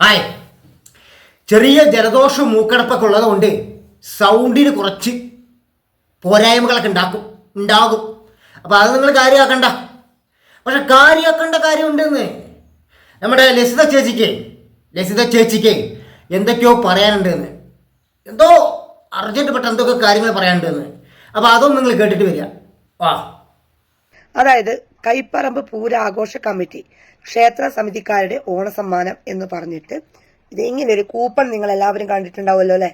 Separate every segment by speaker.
Speaker 1: ആയ് ചെറിയ ജലദോഷം മൂക്കടപ്പൊക്കെ ഉള്ളതുകൊണ്ട് സൗണ്ടിന് കുറച്ച് പോരായ്മകളൊക്കെ ഉണ്ടാക്കും ഉണ്ടാകും. അപ്പോൾ അത് നിങ്ങൾ കാര്യമാക്കണ്ട. പക്ഷെ കാര്യമാക്കേണ്ട കാര്യമുണ്ടെന്ന് നമ്മുടെ ലസിത ചേച്ചിക്ക് ലസിത ചേച്ചിക്ക് എന്തൊക്കെയോ പറയാനുണ്ടെന്ന്. എന്തോ അർജന്റ് പെട്ട എന്തൊക്കെ കാര്യങ്ങൾ പറയാനുണ്ടെന്ന്. അപ്പോൾ അതൊന്നും നിങ്ങൾ കേട്ടിട്ട് വരിക. വാ.
Speaker 2: അതായത് കൈപ്പറമ്പ് പൂരാഘോഷ കമ്മിറ്റി ക്ഷേത്ര സമിതിക്കാരുടെ ഓണസമ്മാനം എന്ന് പറഞ്ഞിട്ട് ഇത് ഇങ്ങനെ ഒരു കൂപ്പൺ നിങ്ങൾ എല്ലാവരും കണ്ടിട്ടുണ്ടാവുമല്ലോ അല്ലെ?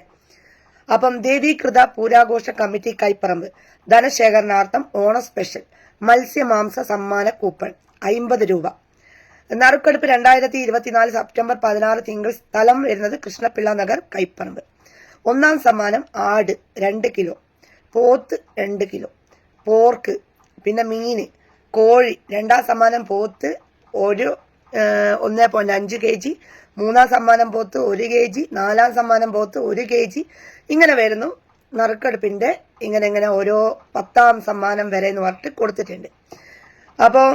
Speaker 2: അപ്പം ദേവീകൃത പൂരാഘോഷ കമ്മിറ്റി കൈപ്പറമ്പ് ധനശേഖരണാർത്ഥം ഓണ സ്പെഷ്യൽ മത്സ്യമാംസ സമ്മാന കൂപ്പൺ അയിമ്പത് രൂപ. നറുക്കെടുപ്പ് രണ്ടായിരത്തി ഇരുപത്തിനാല് സെപ്റ്റംബർ പതിനാറ് തിങ്കൾ സ്ഥലം വരുന്നത് കൃഷ്ണപിള്ള നഗർ കൈപ്പറമ്പ്. ഒന്നാം സമ്മാനം ആട് രണ്ട് കിലോ പോത്ത് രണ്ട് കിലോ പോർക്ക് പിന്നെ മീന് കോഴി രണ്ടാം സമ്മാനം പോത്ത് ഒരു ഒന്ന് പോയിന്റ് അഞ്ച് കെ ജി മൂന്നാം സമ്മാനം പോത്ത് ഒരു കെ ജി നാലാം സമ്മാനം പോത്ത് ഒരു കെ ജി. ഇങ്ങനെ വരുന്നു. നറുക്കെടുപ്പിന്റെ ഇങ്ങനെ ഇങ്ങനെ ഓരോ പത്താം സമ്മാനം വരെ എന്ന് പറഞ്ഞിട്ട് കൊടുത്തിട്ടുണ്ട്. അപ്പോൾ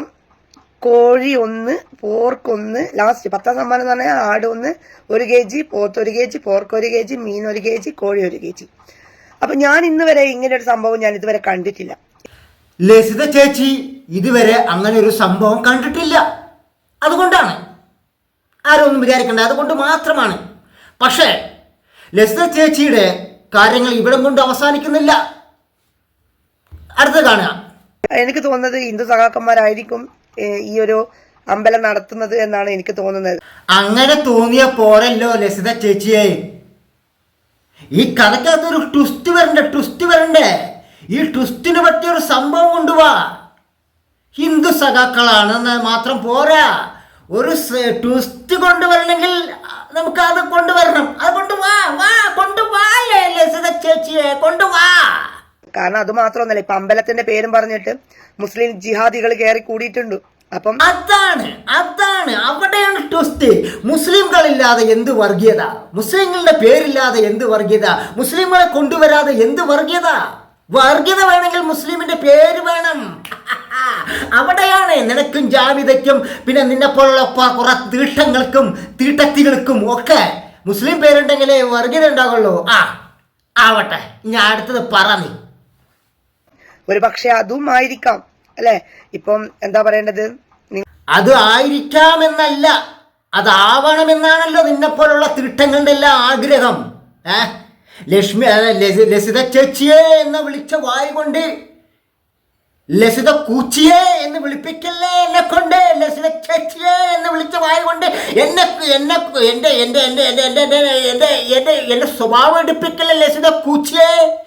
Speaker 2: കോഴി ഒന്ന് പോർക്ക് ഒന്ന് ലാസ്റ്റ് പത്താം സമ്മാനം എന്ന് പറഞ്ഞാൽ ആട് ഒന്ന് ഒരു കെ ജി പോത്ത് ഒരു കെ ജി പോർക്ക് ഒരു കെ ജി മീൻ ഒരു കെ ജി കോഴി ഒരു കെ ജി. അപ്പം ഞാൻ ഇന്ന് വരെ ഇങ്ങനെ ഒരു സംഭവം ഞാൻ ഇതുവരെ കണ്ടിട്ടില്ല.
Speaker 1: ലസിത ചേച്ചി ഇതുവരെ അങ്ങനെ ഒരു സംഭവം കണ്ടിട്ടില്ല. അതുകൊണ്ടാണ്. ആരും ഒന്നും വിചാരിക്കണ്ട അതുകൊണ്ട് മാത്രമാണ്. പക്ഷേ ലസിത ചേച്ചിയുടെ കാര്യങ്ങൾ ഇവിടം കൊണ്ട് അവസാനിക്കുന്നില്ല. അടുത്ത കാണുക.
Speaker 2: എനിക്ക് തോന്നുന്നത് ഹിന്ദു സഖാക്കന്മാരായിരിക്കും ഈ ഒരു അമ്പലം നടത്തുന്നത് എന്നാണ് എനിക്ക് തോന്നുന്നത്.
Speaker 1: അങ്ങനെ തോന്നിയ പോരല്ലോ ലസിത ചേച്ചിയെ. ഈ കഥക്കകത്ത് ഒരു ട്വിസ്റ്റ് വരണ്ടേ ട്വിസ്റ്റ് വരണ്ടേ? ഈ ട്വിസ്റ്റിന് പറ്റിയ ഒരു സംഭവം കൊണ്ടുവാ. ഹിന്ദു സഖാക്കളാണെന്ന് മാത്രം പോരാ. ഒരു ട്വിസ്റ്റ് കൊണ്ടുവരണമെങ്കിൽ നമുക്ക് അത് കൊണ്ടുവരണം. അത് കൊണ്ടുവാ വാ കൊണ്ടുവാ ലസിത ചേച്ചിയെ കൊണ്ടുവാ.
Speaker 2: കാരണം അത് മാത്രമൊന്നുമല്ല ഇപ്പൊ അമ്പലത്തിന്റെ പേരും പറഞ്ഞിട്ട് മുസ്ലിം ജിഹാദികൾ കയറി കൂടിയിട്ടുണ്ട്. അപ്പം
Speaker 1: അതാണ് അതാണ്. അവിടെയാണ് ട്വിസ്റ്റ് മുസ്ലിംകളില്ലാതെ എന്ത് വർഗീയത? മുസ്ലിങ്ങളുടെ പേരില്ലാതെ എന്ത് വർഗീയത? മുസ്ലിങ്ങളെ കൊണ്ടുവരാതെ എന്ത് വർഗീയത? വർഗീയത വേണമെങ്കിൽ മുസ്ലിമിന്റെ പേര് വേണം. അവിടെയാണ് നിനക്കും ജാവിതയ്ക്കും പിന്നെ നിന്നെ പോലുള്ള പ- കുറെ തീട്ടങ്ങൾക്കും തീട്ടത്തികൾക്കും ഒക്കെ മുസ്ലിം പേരുണ്ടെങ്കിലേ വർഗീയത ഉണ്ടാകുള്ളൂ ആ ആവട്ടെ ഞാൻ അടുത്തത് പറ നീ.
Speaker 2: ഒരു പക്ഷെ അതും ആയിരിക്കാം അല്ലെ? ഇപ്പം എന്താ പറയേണ്ടത്?
Speaker 1: അത് ആയിരിക്കാമെന്നല്ല അതാവണമെന്നാണല്ലോ നിന്നെപ്പോലുള്ള തിട്ടങ്ങളുടെ എല്ലാം ആഗ്രഹം. ഏ? ലക്ഷ്മി ലസിത ചേച്ചിയെ എന്ന് വിളിച്ച വായി കൊണ്ട് ലസിത കൂച്ചിയെ എന്ന് വിളിപ്പിക്കല്ലേ എന്നെ കൊണ്ട്? ലസിത ചേച്ചിയെ എന്ന് വിളിച്ച വായി കൊണ്ട് എന്നെ എന്നെ എന്റെ എന്റെ എന്റെ എന്റെ എന്റെ എന്റെ എന്റെ എന്റെ എന്റെ സ്വഭാവം എടുപ്പിക്കല്ലേ ലസിത കൂച്ചിയെ?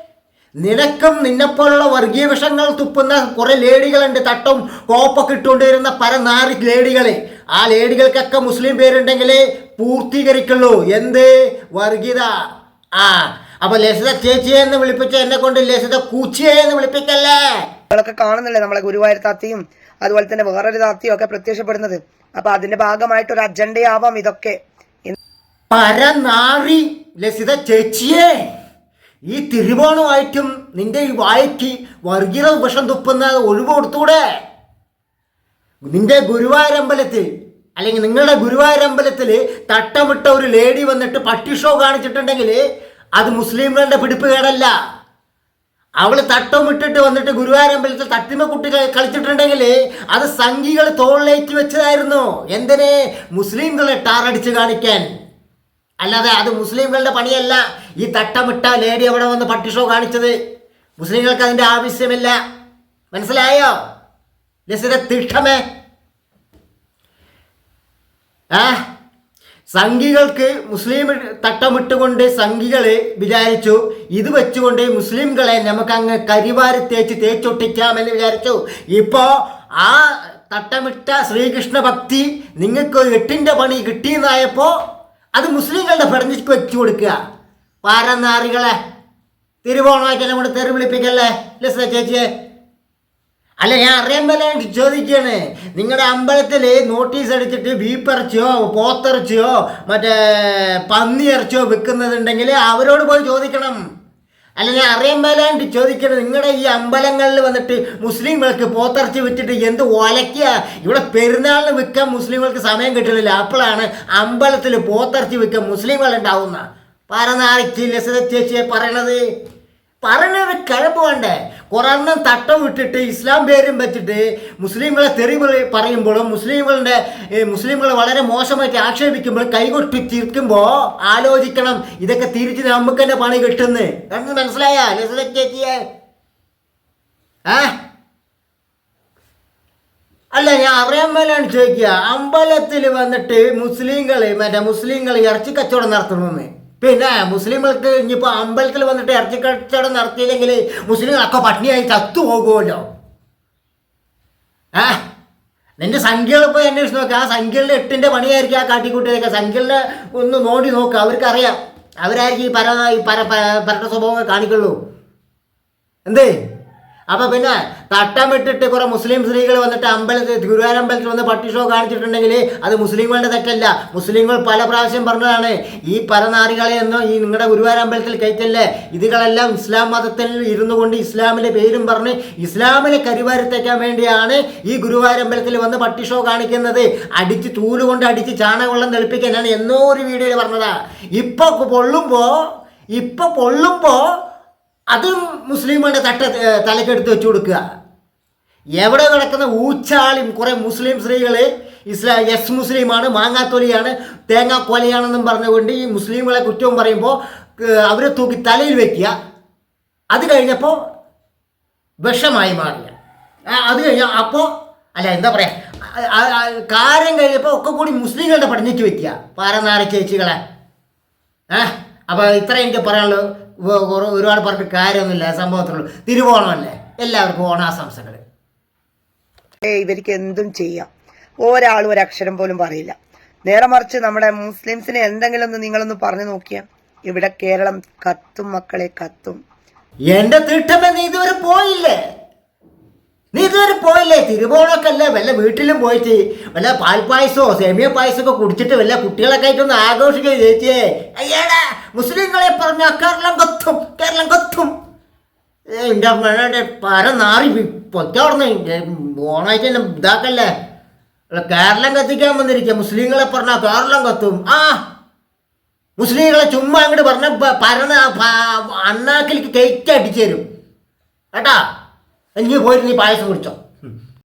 Speaker 1: നിനക്കും നിന്നെപ്പോലുള്ള വർഗീയ വിഷങ്ങൾ തുപ്പുന്ന കുറേ ലേഡികളുണ്ട്. തട്ടും കോപ്പൊക്കെ ഇട്ടുകൊണ്ടിരുന്ന പരനാറി ലേഡികളെ. ആ ലേഡികൾക്കൊക്കെ മുസ്ലിം പേരുണ്ടെങ്കിലേ പൂർത്തീകരിക്കുള്ളൂ. എന്ത്? വർഗീയത. ആ അപ്പൊ ലസിത ചേച്ചിയെ എന്ന് വിളിപ്പിച്ച എന്നെ കൊണ്ട് ലസിത കൂച്ചിയെ എന്ന് വിളിപ്പിക്കല്ലേ?
Speaker 2: നമ്മളൊക്കെ കാണുന്നില്ലേ നമ്മളെ ഗുരുവായൂർ താത്തിയും അതുപോലെ തന്നെ വേറൊരു താത്തിയും ഒക്കെ പ്രത്യക്ഷപ്പെടുന്നത്. അപ്പൊ അതിന്റെ ഭാഗമായിട്ട് ഒരു അജണ്ടയാവാം ഇതൊക്കെ.
Speaker 1: പരനാറി ലസിത ചേച്ചിയെ ഈ തിരുവോണമായിട്ടും നിന്റെ ഈ വായ്ക്ക് വർഗീയ വിഷം തുപ്പുന്ന ഒഴിവ് കൊടുത്തൂടെ? നിന്റെ ഗുരുവായൂരമ്പലത്തിൽ അല്ലെങ്കിൽ നിങ്ങളുടെ ഗുരുവായൂരമ്പലത്തിൽ തട്ടമിട്ട ഒരു ലേഡി വന്നിട്ട് പട്ടി ഷോ കാണിച്ചിട്ടുണ്ടെങ്കിൽ അത് മുസ്ലിംകളുടെ അവൾ തട്ടം ഇട്ടിട്ട് വന്നിട്ട് ഗുരുവായൂരമ്പലത്തിൽ തട്ടിമ കുട്ടി കളി- കളിച്ചിട്ടുണ്ടെങ്കിൽ അത് സംഘികൾ തോളിലേക്ക് വെച്ചതായിരുന്നു. എന്തിനെ? മുസ്ലിംകളെ ടാറടിച്ച് കാണിക്കാൻ. അല്ലാതെ അത് മുസ്ലിംകളുടെ പണിയല്ല. ഈ തട്ടമിട്ട ലേഡി അവിടെ വന്ന് പട്ടി ഷോ കാണിച്ചത്. മുസ്ലിങ്ങൾക്ക് അതിന്റെ ആവശ്യമില്ല. മനസ്സിലായോ? ലസിത തീക്ഷമേ ആ? സംഘികൾക്ക് മുസ്ലിം തട്ടമിട്ടുകൊണ്ട് സംഘികളെ വിചാരിച്ചു. ഇത് വെച്ചുകൊണ്ട് മുസ്ലിംകളെ നമുക്ക് അങ്ങ് കരിവാരി തേച്ച് തേച്ചൊട്ടിക്കാമെന്ന് വിചാരിച്ചു. ഇപ്പോ ആ തട്ടമിട്ട ശ്രീകൃഷ്ണ ഭക്തി നിങ്ങൾക്ക് എട്ടിന്റെ പണി കിട്ടിയെന്നായപ്പോ അത് മുസ്ലിങ്ങളുടെ ഭടഞ്ഞിക്ക് വെച്ചു കൊടുക്കുക. പാരനാറികളെ തിരുവോണമായിട്ട് എന്നെ കൊണ്ട് തെറി വിളിപ്പിക്കല്ലേ ചേച്ചിയെ അല്ല ഞാൻ അറിയാൻ മേലാണ്ട് ചോദിക്കുകയാണ് നിങ്ങളുടെ അമ്പലത്തിൽ നോട്ടീസ് അടിച്ചിട്ട് ബീപ്പിറച്ചിയോ പോത്തിറച്ചിയോ മറ്റേ പന്നി ഇറച്ചിയോ വിൽക്കുന്നതുണ്ടെങ്കിൽ അവരോട് പോയി ചോദിക്കണം. അല്ല ഞാൻ അറിയാൻ മേലാണ്ട് ചോദിക്കണം. നിങ്ങളുടെ ഈ അമ്പലങ്ങളിൽ വന്നിട്ട് മുസ്ലിങ്ങൾക്ക് പോത്തിറച്ചി വിറ്റിട്ട് എന്ത് ഒലയ്ക്കുക ഇവിടെ പെരുന്നാളിന് വിൽക്കാൻ മുസ്ലിങ്ങൾക്ക് സമയം കിട്ടുന്നില്ല. അപ്പോഴാണ് അമ്പലത്തിൽ പോത്തിറച്ചി വിൽക്കാൻ മുസ്ലിങ്ങൾ ഉണ്ടാവുന്ന പറനാറിച്ച് ലസിത ചേച്ചിയെ പറയണത്. പറയണത് കിഴപ്പ് വേണ്ടേ? കുറെണ്ണം തട്ടം വിട്ടിട്ട് ഇസ്ലാം പേരും വെച്ചിട്ട് മുസ്ലിങ്ങളെ തെറി പറ- പറയുമ്പോഴും മുസ്ലിങ്ങളുടെ ഏ, മുസ്ലിങ്ങളെ വളരെ മോശമായിട്ട് ആക്ഷേപിക്കുമ്പോൾ കൈകൊട്ടി തീർക്കുമ്പോൾ ആലോചിക്കണം ഇതൊക്കെ തിരിച്ച് നമുക്ക് തന്നെ പണി കിട്ടുന്നു. എന്ന് മനസ്സിലായ? ചേച്ചിയെ ആ അല്ല ഞാൻ അറിയാൻ മേലാണ് ചോദിക്കുക. അമ്പലത്തിൽ വന്നിട്ട് മുസ്ലിങ്ങൾ മറ്റേ മുസ്ലിങ്ങൾ ഇറച്ചി കച്ചവടം നടത്തണമെന്ന് പിന്നെ മുസ്ലിങ്ങൾക്ക് ഇനിയിപ്പോൾ അമ്പലത്തിൽ വന്നിട്ട് ഇറച്ചി കച്ചവടം നടത്തിയില്ലെങ്കിൽ മുസ്ലിങ്ങളൊക്കെ പട്ടിണിയായി ചത്തു പോകുമല്ലോ. ഏ നിന്റെ സംഖ്യകൾ പോയി അന്വേഷിച്ച് നോക്കുക ആ സംഖ്യകളുടെ എട്ടിന്റെ പണിയായിരിക്കും ആ കാട്ടിക്കൂട്ടിയൊക്കെ സംഖ്യകളുടെ ഒന്ന് നോടി നോക്കുക അവർക്കറിയാം. അവരായിരിക്കും ഈ പര ഈ പര പര- പരട്ട സ്വഭാവങ്ങൾ കാണിക്കുള്ളൂ. എന്തേ? അപ്പൊ പിന്നെ തട്ടം ഇട്ടിട്ട് കുറെ മുസ്ലിം സ്ത്രീകൾ വന്നിട്ട് അമ്പലത്തിൽ ഗുരുവായൂർ അമ്പലത്തിൽ വന്ന് പട്ടി ഷോ കാണിച്ചിട്ടുണ്ടെങ്കിൽ അത് മുസ്ലിങ്ങളുടെ തെറ്റല്ല. മുസ്ലിങ്ങൾ പല പ്രാവശ്യം പറഞ്ഞതാണ് ഈ പരനാറികളെ എന്നോ ഈ നിങ്ങളുടെ ഗുരുവായൂർ അമ്പലത്തിൽ കയറ്റല്ലേ? ഇതുകളെല്ലാം ഇസ്ലാം മതത്തിൽ ഇരുന്നു കൊണ്ട് ഇസ്ലാമിന്റെ പേരും പറഞ്ഞ് ഇസ്ലാമിനെ കരിവാരത്തേക്കാൻ വേണ്ടിയാണ് ഈ ഗുരുവായൂർ അമ്പലത്തിൽ വന്ന് പട്ടി ഷോ കാണിക്കുന്നത്. അടിച്ച് തൂൽ കൊണ്ട് അടിച്ച് ചാണകവെള്ളം തെളിപ്പിക്കാനാണ് എന്നോ ഒരു വീഡിയോയിൽ പറഞ്ഞതാ. ഇപ്പൊ പൊള്ളുമ്പോ ഇപ്പൊ പൊള്ളുമ്പോ അതും മുസ്ലിമുകളുടെ തട്ട തലക്കെടുത്ത് വെച്ചു കൊടുക്കുക. എവിടെ നടക്കുന്ന ഊച്ചാളിയും കുറെ മുസ്ലിം സ്ത്രീകൾ ഇസ്ലാ എസ് മുസ്ലിമാണ് മാങ്ങാത്തൊലിയാണ് തേങ്ങാക്കൊലയാണെന്നും പറഞ്ഞുകൊണ്ട് ഈ മുസ്ലിങ്ങളെ കുറ്റവും പറയുമ്പോൾ അവരെ തൂക്കി തലയിൽ വെക്കുക. അത് കഴിഞ്ഞപ്പോൾ വിഷമായി മാറിയ അത് കഴിഞ്ഞ അപ്പോൾ അല്ല എന്താ പറയാ ആ, ആ, ആ, കാര്യം കഴിഞ്ഞപ്പോൾ ഒക്കെ കൂടി മുസ്ലിങ്ങളുടെ പഠിച്ചിട്ട് വെക്കുക. പാരനാര ചേച്ചികളെ. ഏഹ് അപ്പോൾ ഇത്ര എനിക്ക് പറയാനുള്ളൂ ഒരുപാട് പറഞ്ഞിട്ട് കാര്യമൊന്നുമില്ല സംഭവത്തിനുള്ളു. തിരുവോണമല്ലേ? എല്ലാവർക്കും ഓണാശംസകൾ
Speaker 2: ഇവർക്ക് എന്തും ചെയ്യാം. ഒരാൾ ഒരു അക്ഷരം പോലും പറയില്ല. നേരെ മറിച്ച് നമ്മുടെ മുസ്ലിംസിനെ എന്തെങ്കിലും ഒന്ന് നിങ്ങളൊന്ന് പറഞ്ഞു നോക്കിയാ. ഇവിടെ കേരളം കത്തും മക്കളെ കത്തും.
Speaker 1: എന്റെ തിട്ടമ്മ നീ ഇതുവരെ പോയില്ലേ? നീ ഇതുവരെ പോയില്ലേ? തിരുവോണമൊക്കെ അല്ലേ വല്ല വീട്ടിലും പോയിട്ട്? വല്ല പാൽപ്പായസമോ സേമിയ പായസമൊക്കെ കുടിച്ചിട്ട് വല്ല കുട്ടികളൊക്കെ ആയിട്ടൊന്ന് ആഘോഷിക്കുക ചേച്ചിയെ. അയ്യേടാ മുസ്ലിങ്ങളെ പറഞ്ഞ കേരളം കൊത്തും കേരളം കൊത്തും. എന്റെ അമ്മയുടെ പര നാറി പൊത്തോർന്ന് ഓണായിട്ട് തന്നെ ഇതാക്കല്ലേ. കേരളം കത്തിക്കാൻ വന്നിരിക്കുക മുസ്ലിങ്ങളെ പറഞ്ഞാൽ കേരളം കത്തും. ആ മുസ്ലിങ്ങളെ ചുമ്മാ അങ്ങോട്ട് പറഞ്ഞ പരന്ന അണ്ണാക്കിലേക്ക് കയറ്റി അടിച്ചു തരും. കേട്ടാ? ഇനി പോയിട്ട് നീ പായസം കുടിച്ചോ